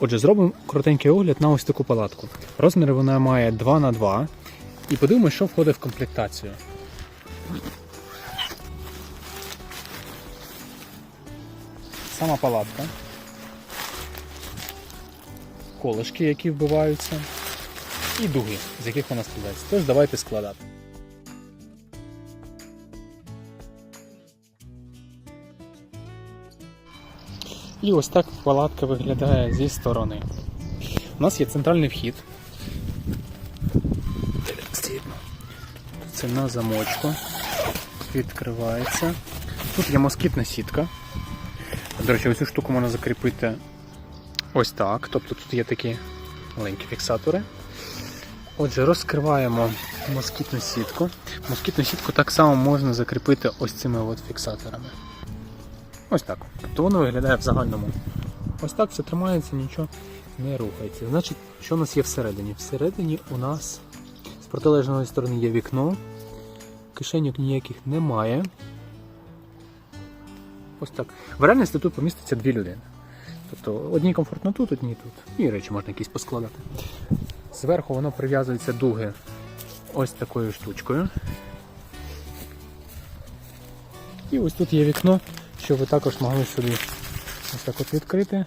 Отже, зробимо коротенький огляд на ось таку палатку. Розміри вона має 2 на 2 І подивимося, що входить в комплектацію. Сама палатка. Колишки, які вбиваються. І дуги, з яких вона складається. Тож давайте складати. І ось так палатка виглядає зі сторони. У нас є центральний вхід. Це на замочку. Відкривається. Тут є москітна сітка. До речі, цю штуку можна закріпити ось так. Тобто тут є такі маленькі фіксатори. Отже, розкриваємо москітну сітку. Москітну сітку так само можна закріпити ось цими от фіксаторами. Ось так. Тобто виглядає в загальному. Ось так все тримається, нічого не рухається. Значить, що у нас є всередині? Всередині у нас з протилежної сторони є вікно, кишеньок ніяких немає. Ось так. В реальності тут поміститься дві людини. Тобто одній комфортно тут, одній тут. І речі можна якісь поскладати. Зверху воно прив'язується дуги ось такою штучкою. І ось тут є вікно, що ви також могли собі ось так от відкрити,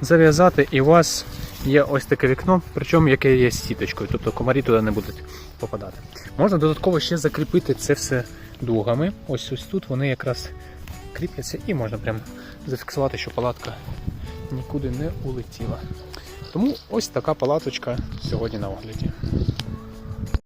зав'язати, і у вас є ось таке вікно, причому яке є сіточкою, тобто комарі туди не будуть попадати. Можна додатково ще закріпити це все дугами. Ось ось тут вони якраз кріпляться і можна прям зафіксувати, що палатка нікуди не улетіла. Тому ось така палаточка сьогодні на огляді.